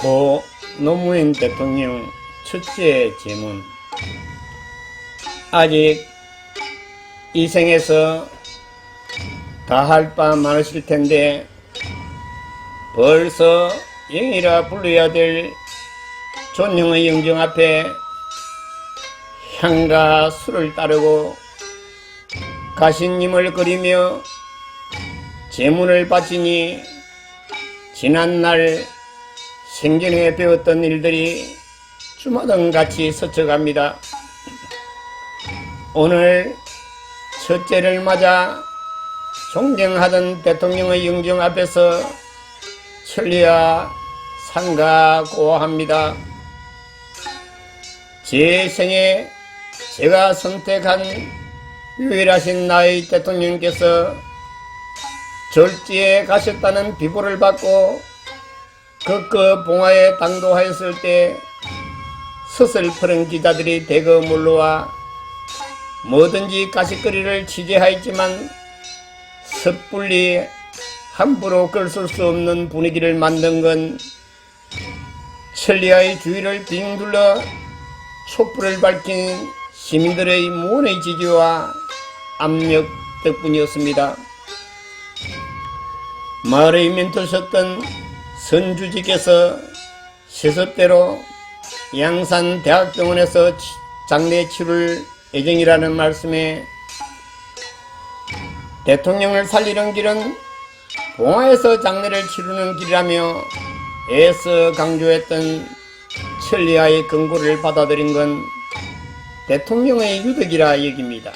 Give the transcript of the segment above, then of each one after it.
고 노무현 대통령 첫째 제문. 아직 이 생에서 다 할 바 많으실 텐데 벌써 영이라 불러야 될 존영의 영정 앞에 향과 술을 따르고 가신님을 그리며 제문을 바치니 지난날 생전에 배웠던 일들이 주마등같이 스쳐갑니다. 오늘 첫째를 맞아 존경하던 대통령의 영정 앞에서 천리와 상가고합니다. 제 생에 제가 선택한 유일하신 나의 대통령께서 절지에 가셨다는 비보를 받고 그그 봉화에 당도하였을 때 서슬퍼런 기자들이 대거 몰려와 뭐든지 가시거리를 취재하였지만 섣불리 함부로 끌쓸 수 없는 분위기를 만든 건 천리아의 주위를 빙 둘러 촛불을 밝힌 시민들의 무언의 지지와 압력 덕분이었습니다. 마을의 멘토셨던 선주지께서 시습대로 양산 대학병원에서 치- 장례 치를 예정이라는 말씀에 대통령을 살리는 길은 봉화에서 장례를 치르는 길이라며 애써 강조했던 천리아의 근고를 받아들인 건 대통령의 유덕이라 여깁니다.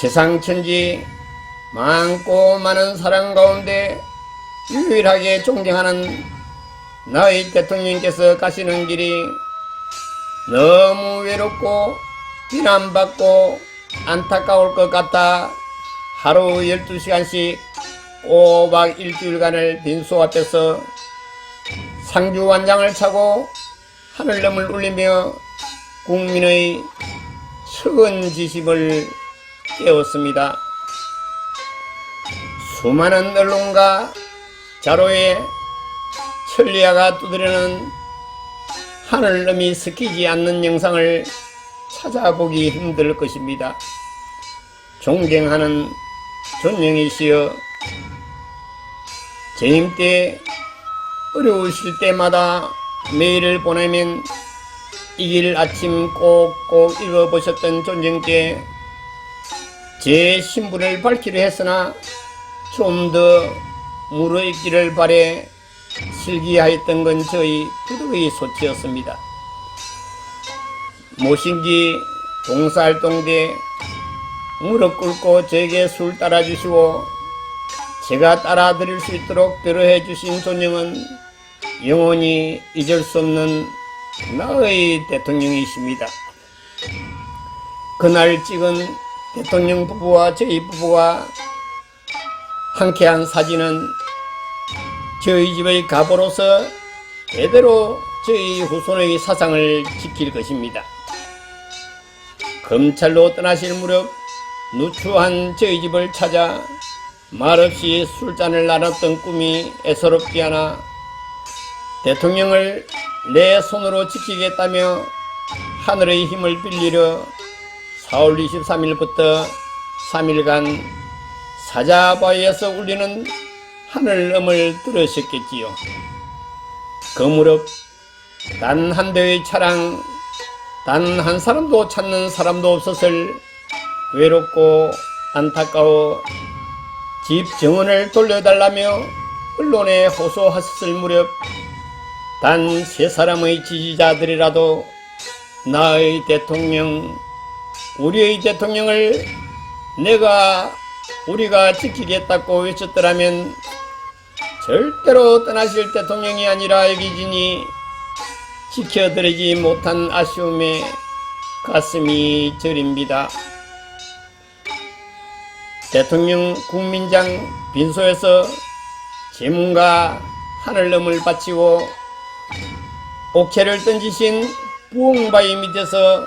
세상 천지 많고 많은 사람 가운데 유일하게 존경하는 나의 대통령께서 가시는 길이 너무 외롭고 비난받고 안타까울 것 같아 하루 12시간씩 꼬박 일주일간을 빈소 앞에서 상주 완장을 차고 하늘름을 울리며 국민의 척은 지심을 깨웠습니다. 수많은 언론과 자로에 천리아가 두드리는 하늘름이 섞이지 않는 영상을 찾아보기 힘들 것입니다. 존경하는 존영이시여 재임 때 어려우실 때마다 메일을 보내면 이길 아침 꼭꼭 읽어보셨던 존경께 제 신분을 밝히려 했으나 좀더 물어있기를 바래 실기하였던 건 저희 부득의 소치였습니다. 모신기 봉사활동 때 무릎 꿇고 제게 술 따라주시고 제가 따라 드릴 수 있도록 배려해 주신 존영은 영원히 잊을 수 없는 나의 대통령이십니다. 그날 찍은 대통령 부부와 저희 부부가 함께한 사진은 저희 집의 가보로서 대대로 저희 후손의 사상을 지킬 것입니다. 검찰로 떠나실 무렵 누추한 저희 집을 찾아 말없이 술잔을 나눴던 꿈이 애서롭지 않아 대통령을 내 손으로 지키겠다며 하늘의 힘을 빌리려 4월 23일부터 3일간 사자바위에서 울리는 하늘음을 들으셨겠지요. 그 무렵 단 한 대의 차량, 단 한 사람도 찾는 사람도 없었을 외롭고 안타까워 집 정원을 돌려달라며 언론에 호소하셨을 무렵 단 세 사람의 지지자들이라도 나의 대통령, 우리의 대통령을 내가 우리가 지키겠다고 외쳤더라면 절대로 떠나실 대통령이 아니라 여기지니 지켜드리지 못한 아쉬움에 가슴이 저립니다. 대통령 국민장 빈소에서 제문과 하늘름을 바치고 옥체를 던지신 부엉바위 밑에서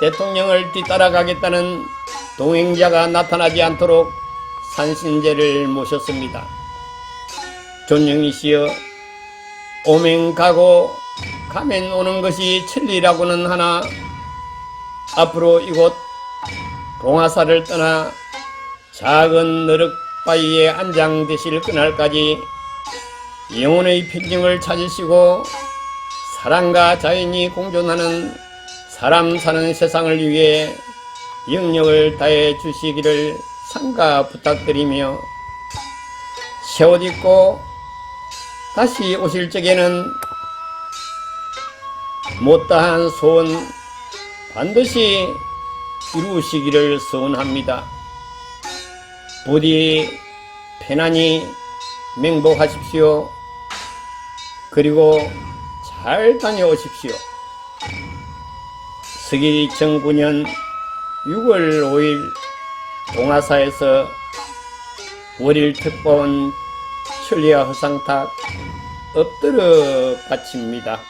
대통령을 뒤따라가겠다는 동행자가 나타나지 않도록 산신제를 모셨습니다. 존영이시여 오면 가고 가면 오는 것이 천리라고는 하나 앞으로 이곳 동화사를 떠나 작은 너럭바위에 안장되실 그날까지 영혼의 평정을 찾으시고 사랑과 자연이 공존하는 사람 사는 세상을 위해 영역을 다해 주시기를 상가 부탁드리며 새 옷 입고 다시 오실 적에는 못다한 소원 반드시 이루시기를 소원합니다. 부디 편안히 맹복하십시오. 그리고 잘 다녀오십시오. 서기 2009년 6월 5일 동화사에서 월일 특본 천리와 허상탁 엎드려 바칩니다.